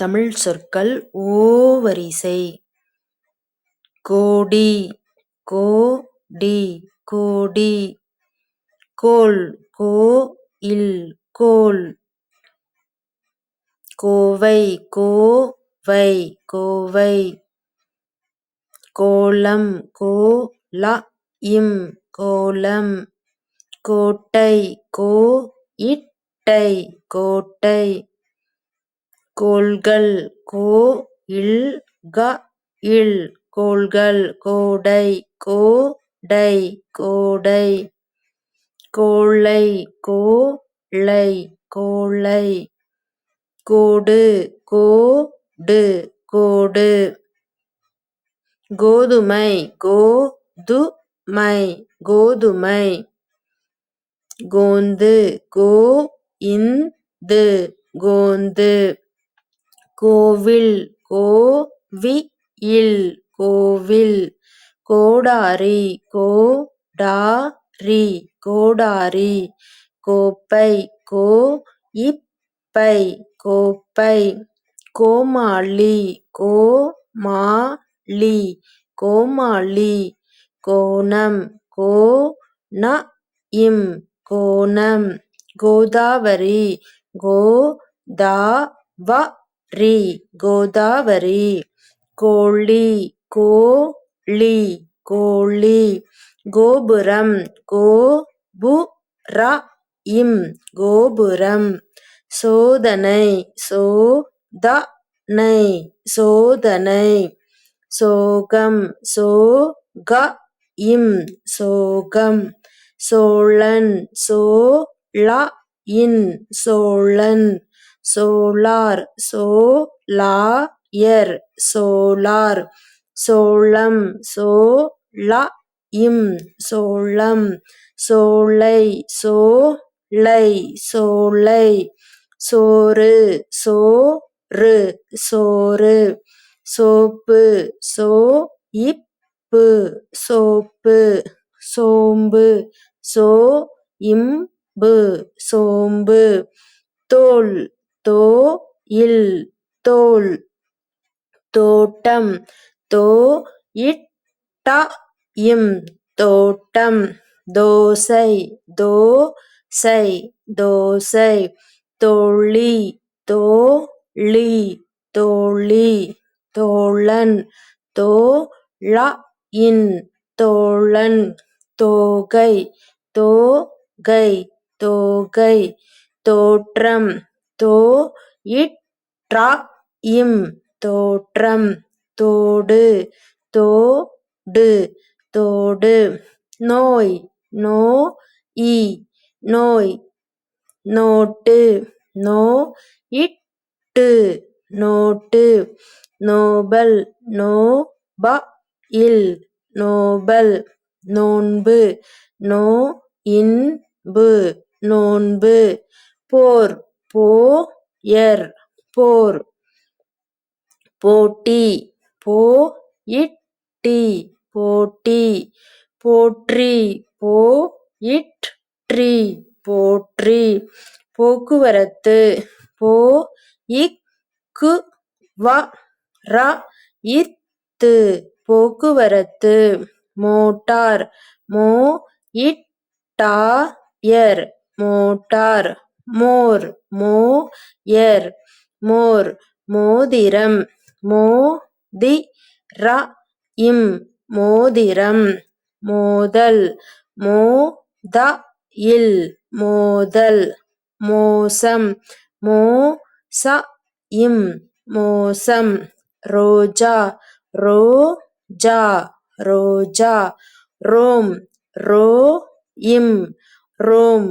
தமிழ் சொற்கள் ஓவரிசை. கோடி கோடி கோடி. கோல் கோ இல் கோல் கோவை கோவை கோவை. கோலம் கோலஇம் கோலம் கோட்டை கோ இட்டை கோட்டை. கோள்கள் கோ இல் க இல். கோள்கள் கோடை கோ டை கோடை. கோளை கோ கோழை கோளை. கோடு கோ டு கோடு. கோதுமை கோ து மை கோதுமை. கோந்து கோ இந்து கோந்து. கோவில் கோவியில் கோவில் கோடாரி கோடாரி கோடாரி கோப்பை கோ கோப்பை கோப்பை கோமாளி கோமாளி கோமாளி கோணம் கோ ந இம் கோணம் கோதாவரி கோதாவரி கோதாவரி கோழி கோழி கோழி கோபுரம் கோபுரஇம் கோபுரம் சோதனை சோதனை சோதனை சோகம் சோகஇம் சோகம் சோழன் சோ ள இன் சோழன் சோலார் சோ சோலாயர் சோலார் சோளம் சோ இம் சோளம் சோலை சோ லை சோலை சோறு சோ ரு சோறு சோப்பு சோ இப்பு சோப்பு சோம்பு சோ இம்பு சோம்பு தோல் தோ இல் தோல் தோட்டம் தோ இம் தோட்டம் தோசை தோ சை தோசை தோழி தோ தோழி தோழி தோழன் தோ ழ இன் தோழன் தோகை தோகை தோகை தோற்றம் தோ இம் தோற்றம். தோடு. தோடு. தோடு. நோய். நோ இ நோய். நோட்டு. நோ நோயிட்டு. நோட்டு. நோபல். நோ ப இல் நோபல். நோன்பு. நோ இன்பு நோன்பு. போர். போ எர் போர். போட்டி போ இட்டி. போட்டி போற்றி போயிற்றி போற்றி போக்குவரத்து போ இக்கு வ ரத்து போக்குவரத்து மோட்டார் மோ இட்டா எர் மோட்டார். மோர் மோ மோயர் மோர் மோதிரம் மோ தி ர இம் மோதிரம் மோதல் மோ த இல் மோதல் மோசம் மோ ச இம் மோசம் ரோஜா ரோ ஜா ரோஜா ரோம் ரோ இம் ரோம்